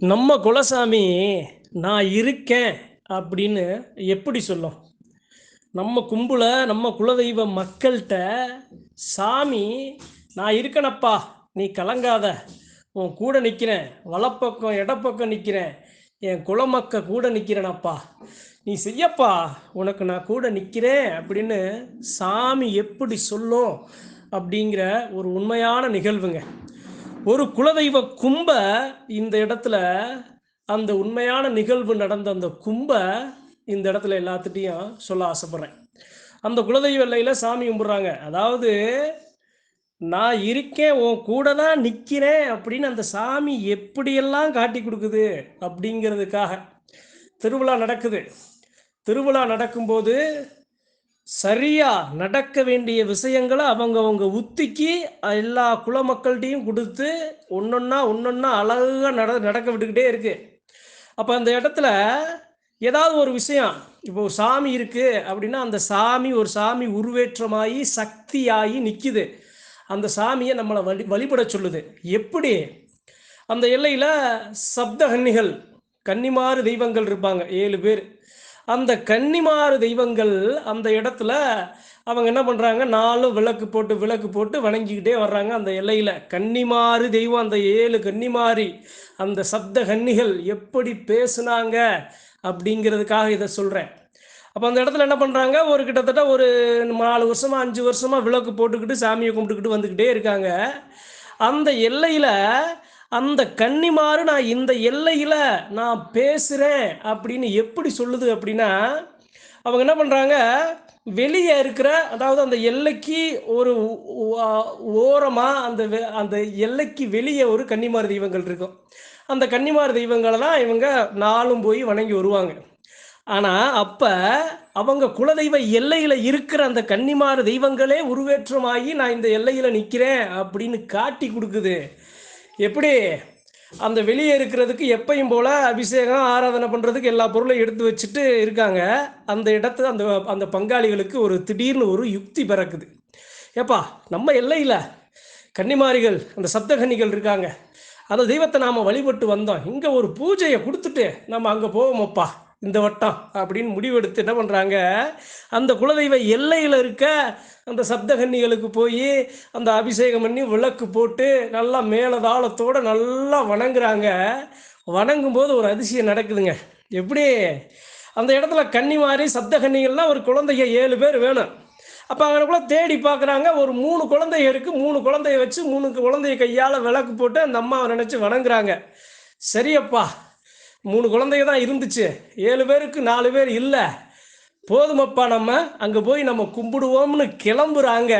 நம்ம குலசாமி நான் இருக்கேன் அப்படின்னு எப்படி சொல்லும்? நம்ம கும்பல நம்ம குலதெய்வ மக்கள்கிட்ட சாமி நான் இருக்கணப்பா நீ கலங்காத. உன் கூட நிற்கிறேன் வலப்பக்கம் இடப்பக்கம் நிற்கிறேன் என் குலமக்க கூட நிற்கிறேனப்பா நீ செய்யப்பா. உனக்கு நான் கூட நிற்கிறேன் அப்படின்னு சாமி எப்படி சொல்லும் அப்படிங்கிற ஒரு உண்மையான நிகழ்வுங்க. ஒரு குலதெய்வ கும்ப இந்த இடத்துல அந்த உண்மையான நிகழ்வு நடந்த அந்த கும்ப இந்த இடத்துல எல்லாத்துட்டையும் சொல்ல ஆசைப்படுறேன். அந்த குலதெய்வ எல்லையில் சாமி கும்பிட்றாங்க. அதாவது நான் இருக்கேன் உன் கூட தான் நிற்கிறேன் அப்படின்னு அந்த சாமி எப்படியெல்லாம் காட்டி கொடுக்குது அப்படிங்கிறதுக்காக திருவிழா நடக்குது. திருவிழா நடக்கும்போது சரியா நடக்க வேண்டிய விஷயங்களை அவங்கவுங்க உத்திக்கு எல்லா குலமக்கள்கிட்டையும் கொடுத்து ஒன்னொன்னா ஒன்னொன்னா அழகாக நட நடக்க விட்டுக்கிட்டே இருக்கு. அப்போ அந்த இடத்துல ஏதாவது ஒரு விஷயம் இப்போ சாமி இருக்கு அப்படின்னா அந்த சாமி ஒரு சாமி உருவேற்றமாகி சக்தியாகி நிற்கிது அந்த சாமியை நம்மளை வழி வழிபட சொல்லுது. எப்படி? அந்த எல்லையில் சப்த கன்னிகள் கன்னிமாறு தெய்வங்கள் இருப்பாங்க ஏழு பேர். அந்த கன்னிமாறு தெய்வங்கள் அந்த இடத்துல அவங்க என்ன பண்ணுறாங்க நாலும் விளக்கு போட்டு விளக்கு போட்டு வணங்கிக்கிட்டே வர்றாங்க அந்த எல்லையில். கன்னிமாறு தெய்வம் அந்த ஏழு கன்னிமாரி அந்த சப்த கன்னிகள் எப்படி பேசுனாங்க அப்படிங்கிறதுக்காக இதை சொல்கிறேன் அப்போ அந்த இடத்துல என்ன பண்ணுறாங்க ஒரு கிட்டத்தட்ட ஒரு நாலு வருஷமாக அஞ்சு வருஷமாக விளக்கு போட்டுக்கிட்டு சாமியை கும்பிட்டுக்கிட்டு வந்துக்கிட்டே இருக்காங்க. அந்த எல்லையில் அந்த கன்னிமாறு நான் இந்த எல்லையில் நான் பேசுகிறேன் அப்படின்னு எப்படி சொல்லுது அப்படின்னா அவங்க என்ன பண்ணுறாங்க வெளியே இருக்கிற அதாவது அந்த எல்லைக்கு ஒரு ஓரமாக அந்த அந்த எல்லைக்கு வெளியே ஒரு கன்னிமார் தெய்வங்கள் இருக்கும். அந்த கன்னிமார் தெய்வங்களை தான் இவங்க நாளும் போய் வணங்கி வருவாங்க. ஆனால் அப்போ அவங்க குலதெய்வ எல்லையில் இருக்கிற அந்த கன்னிமார் தெய்வங்களே உருவேற்றமாகி நான் இந்த எல்லையில் நிற்கிறேன் அப்படின்னு காட்டி கொடுக்குது. எப்படி? அந்த வெளியே இருக்கிறதுக்கு எப்பையும் போல் அபிஷேகம் ஆராதனை பண்ணுறதுக்கு எல்லா பொருளையும் எடுத்து வச்சுட்டு இருக்காங்க. அந்த இடத்துல அந்த அந்த பங்காளிகளுக்கு ஒரு திடீர்னு ஒரு யுக்தி பிறக்குது. ஏப்பா நம்ம எல்லையில் கன்னிமாரிகள் அந்த சப்தகன்னிகள் இருக்காங்க. அந்த தெய்வத்தை நாம் வழிபட்டு வந்தோம். இங்கே ஒரு பூஜையை கொடுத்துட்டு நம்ம அங்கே போவோமப்பா. இந்த வட்டம் அப்படின்னு முடிவெடுத்து என்ன பண்ணுறாங்க அந்த குலதெய்வ எல்லையில் இருக்க அந்த சப்தகன்னிகளுக்கு போய் அந்த அபிஷேகம் பண்ணி விளக்கு போட்டு நல்லா மேலதாளத்தோடு நல்லா வணங்குறாங்க. வணங்கும் போது ஒரு அதிசயம் நடக்குதுங்க. எப்படி? அந்த இடத்துல கன்னி மாதிரி சப்தகன்னிகள்லாம் ஒரு குழந்தைய ஏழு பேர் வேணும். அப்போ அவனுக்குள்ள தேடி பார்க்குறாங்க ஒரு மூணு குழந்தைய இருக்குது மூணு குழந்தைய வச்சு மூணு குழந்தைய கையால் விளக்கு போட்டு அந்த அம்மாவை நினச்சி வணங்குறாங்க. சரியப்பா. மூணு குழந்தைங்க தான் இருந்துச்சு. ஏழு பேருக்கு நாலு பேர் இல்லை. போதுமப்பா நம்ம அங்கே போய் நம்ம கும்பிடுவோம்னு கிளம்புறாங்க.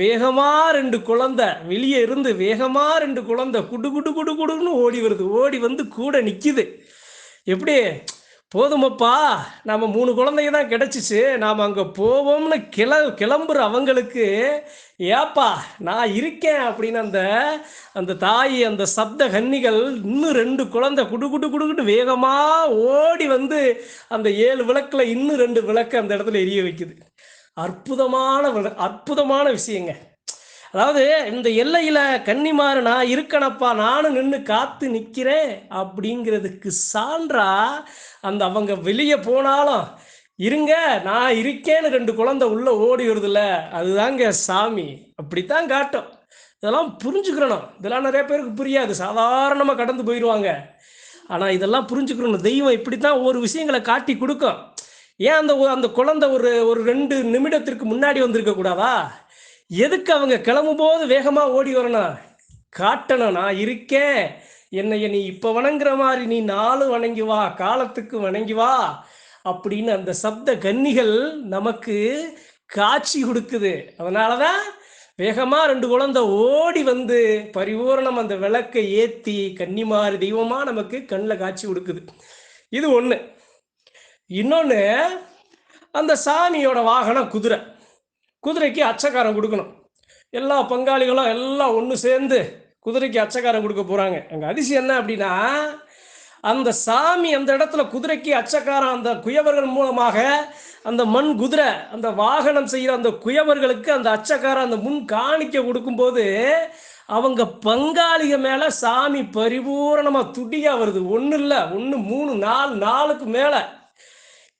வேகமாக ரெண்டு குழந்தை வெளியே இருந்து வேகமாக ரெண்டு குழந்தை குடு குடு குடு குடுன்னு ஓடி வருது. ஓடி வந்து கூட நிற்கிது எப்படி? போதுமப்பா. நம்ம மூணு குழந்தைங்க தான் கிடச்சிச்சு. நாம் அங்கே போவோம்னு கிள கிளம்புற அவங்களுக்கு ஏப்பா நான் இருக்கேன் அப்படின்னு அந்த அந்த தாய் அந்த சப்த கன்னிகள் இன்னும் ரெண்டு குழந்தை குடு குடு குடுக்கிட்டு வேகமாக ஓடி வந்து அந்த ஏழு விளக்கில் இன்னும் ரெண்டு விளக்கு அந்த இடத்துல எரிய வைக்குது. அற்புதமான அற்புதமான விஷயங்க. அதாவது இந்த எல்லையில் கன்னிமாறு நான் இருக்கணப்பா நானும் நின்று காத்து நிற்கிறேன் அப்படிங்கிறதுக்கு சான்றா அந்த அவங்க வெளியே போனாலும் இருங்க நான் இருக்கேன்னு ரெண்டு குழந்தை உள்ள ஓடி வருதுல்ல அதுதாங்க சாமி. அப்படித்தான் காட்டும். இதெல்லாம் புரிஞ்சுக்கிறணும். இதெல்லாம் நிறைய பேருக்கு புரியாது. சாதாரணமாக கடந்து போயிடுவாங்க ஆனால் இதெல்லாம் புரிஞ்சுக்கிறணும். தெய்வம் இப்படி தான் ஒரு விஷயங்களை காட்டி கொடுக்கும். ஏன் அந்த அந்த குழந்தை ஒரு ஒரு ரெண்டு நிமிடத்திற்கு முன்னாடி வந்திருக்க கூடாதா? எதுக்கு அவங்க கிளம்பும் போது வேகமாக ஓடி வரணும் காட்டணும் நான் இருக்கேன். என்னைய நீ இப்போ வணங்குற மாதிரி நீ நாளும் வணங்கி வா காலத்துக்கு வணங்கி வா. அப்படின்னு அந்த சப்த கன்னிகள் நமக்கு காட்சி கொடுக்குது. அதனால தான் வேகமாக ரெண்டு குழந்தை ஓடி வந்து பரிபூரணம் அந்த விளக்கை ஏற்றி கன்னிமாறு தெய்வமாக நமக்கு கண்ணில் காட்சி கொடுக்குது. இது ஒன்று இன்னொன்று அந்த சாமியோட வாகனம் குதிரை. குதிரைக்கு அச்சக்காரம் கொடுக்கணும். எல்லா பங்காளிகளும் எல்லாம் ஒன்று சேர்ந்து குதிரைக்கு அச்சக்காரம் கொடுக்க போகிறாங்க அங்கே அதிசயம் என்ன அப்படின்னா அந்த சாமி அந்த இடத்துல குதிரைக்கு அச்சக்காரம் அந்த குயவர்கள் மூலமாக அந்த மண் குதிரை அந்த வாகனம் செய்கிற அந்த குயவர்களுக்கு அந்த அச்சக்காரம் அந்த முன் காணிக்க கொடுக்கும்போது அவங்க பங்காளிக மேலே சாமி பரிபூரணமாக துடியாக வருது. ஒன்றும் இல்லை ஒன்று மூணு நாலு நாளுக்கு மேலே.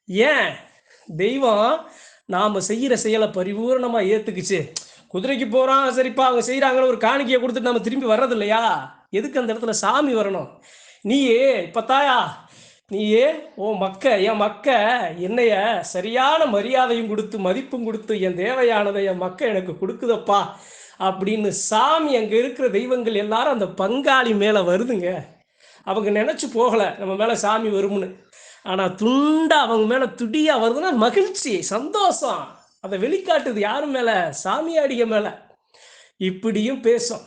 ஏன்? தெய்வம் நாம் செய்கிற செயலை பரிபூர்ணமாக ஏற்றுக்குச்சு குதிரைக்கு போகிறான் சரிப்பா அவங்க செய்கிறாங்கன்னு ஒரு காணிக்கையை கொடுத்துட்டு நம்ம திரும்பி வர்றது இல்லையா எதுக்கு அந்த இடத்துல சாமி வரணும்? நீயே இப்போ தாயா நீயே ஓ மக்க என் மக்க என்னைய சரியான மரியாதையும் கொடுத்து மதிப்பும் கொடுத்து என் தேவையானதை என் மக்க எனக்கு கொடுக்குதப்பா அப்படின்னு சாமி அங்கே இருக்கிற தெய்வங்கள் எல்லாரும் அந்த பங்காளி மேலே வருதுங்க. அவங்க நினச்சி போகலை நம்ம மேலே சாமி வரும்னு. ஆனா துண்டா அவங்க மேல துடியா வருதுன்னா மகிழ்ச்சி சந்தோஷம். அதை வெளிக்காட்டுது யாரு மேல? சாமியாடிய மேல. இப்படியும் பேசும்.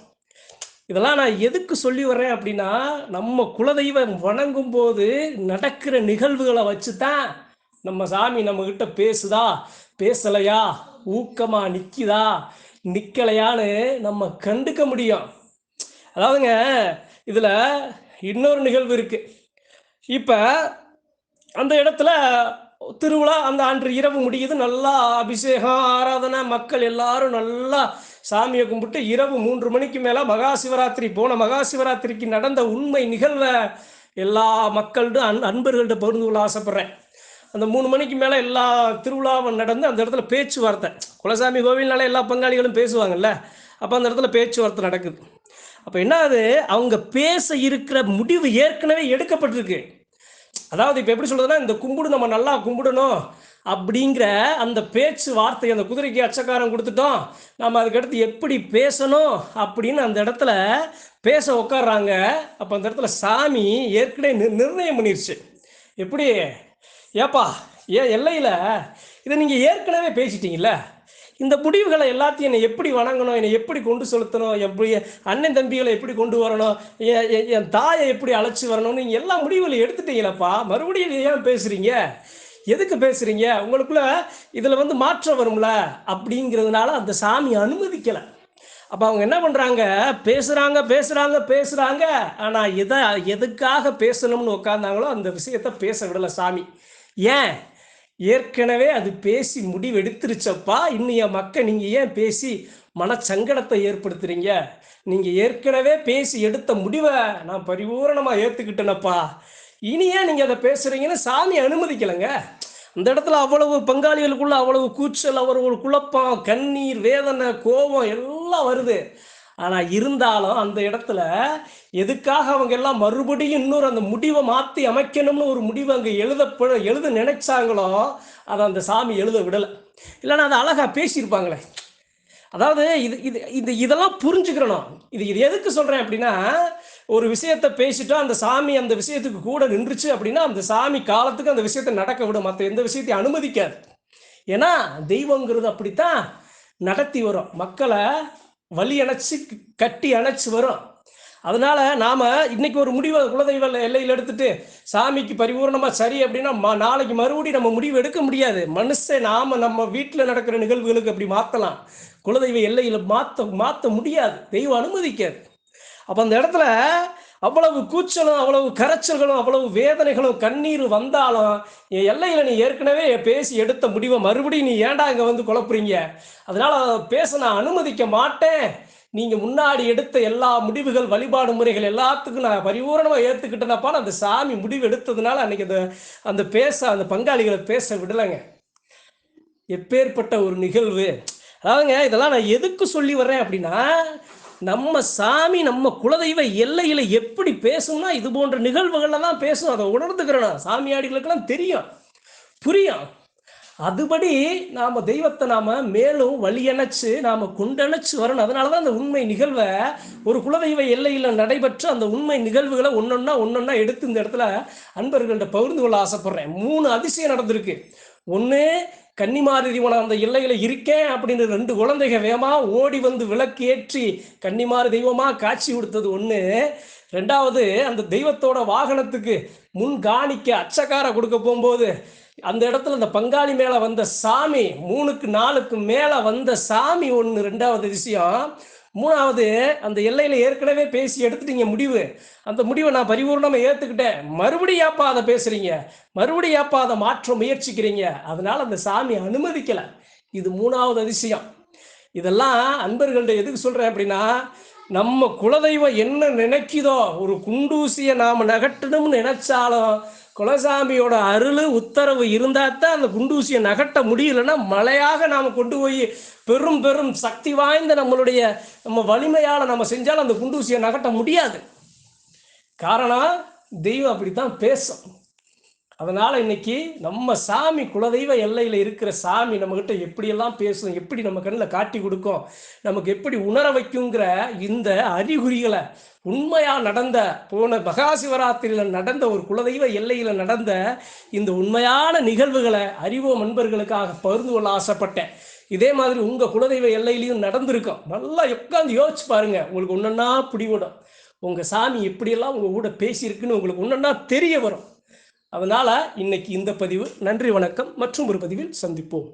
இதெல்லாம் நான் எதுக்கு சொல்லி வர்றேன் அப்படின்னா நம்ம குலதெய்வம் வணங்கும் போது நடக்கிற நிகழ்வுகளை வச்சு தான் நம்ம சாமி நம்ம கிட்ட பேசுதா பேசலையா ஊக்கமா நிக்குதா நிக்கலையான்னு நம்ம கண்டுக்க முடியும். அதாவதுங்க இதுல இன்னொரு நிகழ்வு இருக்கு. இப்ப அந்த இடத்துல திருவிழா அந்த அன்று இரவு முடியுது. நல்லா அபிஷேகம் ஆராதனை மக்கள் எல்லாரும் நல்லா சாமியை கும்பிட்டு இரவு மூன்று மணிக்கு மேலே மகா சிவராத்திரி போன மகா சிவராத்திரிக்கு நடந்த உண்மை நிகழ்வை எல்லா மக்கள்கிட்ட அன் அன்பர்கள்ட்ட பகிர்ந்து கொள்ள ஆசைப்பட்றேன். அந்த மூணு மணிக்கு மேலே எல்லா திருவிழாவும் நடந்து அந்த இடத்துல பேச்சுவார்த்தை. குலசாமி கோவில்னால எல்லா பங்காளிகளும் பேசுவாங்கல்ல அப்போ அந்த இடத்துல பேச்சுவார்த்தை நடக்குது. அப்போ என்ன ஆகுது? அவங்க பேச இருக்கிற முடிவு ஏற்கனவே எடுக்கப்பட்டிருக்கு. அதாவது இப்போ எப்படி சொல்றதுன்னா இந்த கும்பிடு நம்ம நல்லா கும்பிடணும் அப்படிங்கிற அந்த பேச்சு வார்த்தை அந்த குதிரைக்கு அச்சக்காரம் கொடுத்துட்டோம். நம்ம அதுக்கடுத்து எப்படி பேசணும் அப்படின்னு அந்த இடத்துல பேச உட்காடுறாங்க அப்போ அந்த இடத்துல சாமி ஏற்கனவே நிர்- நிர்ணயம் பண்ணிருச்சு. எப்படி? ஏப்பா ஏன் எல்லையில் இதை நீங்கள் ஏற்கனவே பேசிட்டீங்கல்ல? இந்த முடிவுகளை எல்லாத்தையும் என்னை எப்படி வணங்கணும்? என்னை எப்படி கொண்டு செலுத்தணும்? எப்படி அண்ணன் தம்பிகளை எப்படி கொண்டு வரணும்? என் என்- தாயை எப்படி அழைச்சி வரணும்னு நீங்கள் எல்லா முடிவுகளையும் எடுத்துட்டீங்களப்பா. மறுபடியும் ஏன் பேசுகிறீங்க எதுக்கு பேசுகிறீங்க உங்களுக்குள்ள இதில் வந்து மாற்றம் வரும்ல? அப்படிங்கிறதுனால அந்த சாமி அனுமதிக்கலை. அப்போ அவங்க என்ன பண்ணுறாங்க பேசுகிறாங்க பேசுகிறாங்க பேசுகிறாங்க ஆனால் எதை எதுக்காக பேசணும்னு உட்காந்தாங்களோ அந்த விஷயத்த பேச விடலை சாமி. ஏன்? ஏற்கனவே அது பேசி முடிவெடுத்துருச்சப்பா. இன்னும் என் நீங்கள் ஏன் பேசி மனச்சங்கடத்தை ஏற்படுத்துறீங்க? நீங்கள் ஏற்கனவே பேசி எடுத்த முடிவை நான் பரிபூரணமாக ஏற்றுக்கிட்டேனப்பா இனி ஏன் நீங்கள் அதை பேசுகிறீங்கன்னு சாமி அனுமதிக்கலைங்க. அந்த இடத்துல அவ்வளவு பங்காளிகளுக்குள்ள அவ்வளவு கூச்சல் அவ்வளவு குழப்பம் கண்ணீர் வேதனை கோபம் எல்லாம் வருது. ஆனா இருந்தாலும் அந்த இடத்துல எதுக்காக அவங்க எல்லாம் மறுபடியும் இன்னொரு அந்த முடிவை மாத்தி அமைக்கணும்னு ஒரு முடிவு அங்க எழுதப்பட எழுத நினைச்சாங்களோ அதை அந்த சாமி எழுத விடலை. இல்லைன்னா அதை அழகா பேசியிருப்பாங்களே. அதாவது இது இது இது இதெல்லாம் புரிஞ்சுக்கிறணும் இது இது எதுக்கு சொல்றேன் அப்படின்னா ஒரு விஷயத்த பேசிட்டா அந்த சாமி அந்த விஷயத்துக்கு கூட நின்றுச்சு அப்படின்னா அந்த சாமி காலத்துக்கு அந்த விஷயத்தை நடக்க விடும். மற்ற எந்த விஷயத்தையும் அனுமதிக்காது. ஏன்னா தெய்வங்கிறது அப்படித்தான் நடத்தி வரும். மக்களை வலி அணைச்சு கட்டி அணைச்சு வரும். அதனால நாம இன்னைக்கு ஒரு முடிவை குலதெய்வ எல்லையில் எடுத்துட்டு சாமிக்கு பரிபூர்ணமா சரி அப்படின்னா ம- நாளைக்கு மறுபடியும் நம்ம முடிவு எடுக்க முடியாது. மனுஷன் நாம நம்ம வீட்டில் நடக்கிற நிகழ்வுகளுக்கு அப்படி மாத்தலாம்? குலதெய்வ எல்லையில மாத்த மாத்த முடியாது. தெய்வம் அனுமதிக்காது. அப்ப அந்த இடத்துல அவ்வளவு கூச்சலும் அவ்வளவு கரைச்சல்களும் அவ்வளவு வேதனைகளும் கண்ணீர் வந்தாலும் என் எல்லையில நீ ஏற்கனவே பேசி எடுத்த முடிவை மறுபடியும் நீ ஏன்டா இங்க வந்து குழப்புறீங்க? அதனால பேச நான் அனுமதிக்க மாட்டேன். நீங்க முன்னாடி எடுத்த எல்லா முடிவுகள் வழிபாடு முறைகள் எல்லாத்துக்கும் நான் பரிபூரணமா ஏத்துக்கிட்டேனப்பா. அந்த சாமி முடிவு எடுத்ததுனால அன்னைக்கு அந்த அந்த பேச அந்த பங்காளிகளை பேச விடலைங்க. எப்பேற்பட்ட ஒரு நிகழ்வு. அதாவதுங்க இதெல்லாம் நான் எதுக்கு சொல்லி வர்றேன் அப்படின்னா நம்ம சாமி நம்ம குலதெய்வ எல்லையில எப்படி பேசும்னா இது போன்ற நிகழ்வுகள்ல தான் பேசும். அதை உணர்ந்துக்கிறோம் சாமியாடிகளுக்கெல்லாம் தெரியும். புரியும். அதுபடி நாம தெய்வத்தை நாம மேலும் வழியணைச்சு நாம கொண்டணைச்சு வரணும். அதனாலதான் அந்த உண்மை நிகழ்வை ஒரு குலதெய்வ எல்லையில நடைபெற்ற அந்த உண்மை நிகழ்வுகளை ஒன்னொன்னா ஒன்னொன்னா எடுத்து இந்த இடத்துல அன்பர்கள்ட்ட பகிர்ந்து கொள்ள ஆசைப்படுறேன். மூணு அதிசயம் நடந்திருக்கு. ஒண்ணு கன்னிமாரி தீவனம் அந்த எல்லையில இருக்கேன் அப்படின்னு ரெண்டு குழந்தைக வேமா ஓடி வந்து விளக்கு ஏற்றி கன்னிமாரி தெய்வமா காட்சி கொடுத்தது ஒண்ணு. ரெண்டாவது அந்த தெய்வத்தோட வாகனத்துக்கு முன் காணிக்க அச்சக்கார கொடுக்க போகும்போது அந்த இடத்துல அந்த பங்காளி மேல வந்த சாமி மூணுக்கு நாலுக்கு மேல வந்த சாமி ஒண்ணு. ரெண்டாவது விஷயம் மூணாவது அந்த எல்லையில ஏற்கனவே பேசி எடுத்துட்டீங்க முடிவு. அந்த முடிவை நான் பரிபூர்ணமா ஏத்துக்கிட்டேன். மறுபடியும் ஏப்பா அதை பேசுறீங்க? மறுபடியும் ஏப்பா அதை மாற்ற முயற்சிக்கிறீங்க? அதனால அந்த சாமி அனுமதிக்கல. இது மூணாவது அதிசயம். இதெல்லாம் அன்பர்கள்ட்ட எதுக்கு சொல்றேன் அப்படின்னா நம்ம குலதெய்வம் என்ன நினைக்குதோ ஒரு குண்டூசியை நாம் நகட்டணும்னு நினைச்சாலும் குலசாமியோட அருள் உத்தரவு இருந்தால் தான் அந்த குண்டூசியை நகட்ட முடியலன்னா மலையாக நாம் கொண்டு போய் பெரும் பெரும் சக்தி வாய்ந்த நம்மளுடைய நம்ம வலிமையால் நம்ம செஞ்சாலும் அந்த குண்டூசியை நகட்ட முடியாது. காரணம் தெய்வம் அப்படித்தான் பேசும். அதனால் இன்னைக்கு நம்ம சாமி குலதெய்வ எல்லையில் இருக்கிற சாமி நம்மக்கிட்ட எப்படியெல்லாம் பேசும் எப்படி நம்ம கண்ணில் காட்டி கொடுக்கும் நமக்கு எப்படி உணர வைக்குங்கிற இந்த அறிகுறிகளை உண்மையாக நடந்த போன மகா சிவராத்திரியில் நடந்த ஒரு குலதெய்வ எல்லையில் நடந்த இந்த உண்மையான நிகழ்வுகளை அறிவோம் நண்பர்களுக்காக பகிர்ந்து கொள்ள ஆசைப்பட்டேன். இதே மாதிரி உங்கள் குலதெய்வ எல்லையிலையும் நடந்திருக்கும். நல்லா உட்காந்து யோசிச்சு பாருங்கள் உங்களுக்கு ஒன்றா பிடிவிடும் உங்கள் சாமி எப்படியெல்லாம் உங்கள் கூட பேசியிருக்குன்னு உங்களுக்கு ஒன்றா தெரிய வரும். அதனால் இன்னைக்கு இந்த பதிவு. நன்றி வணக்கம். மற்றும் ஒரு பதிவில் சந்திப்போம்.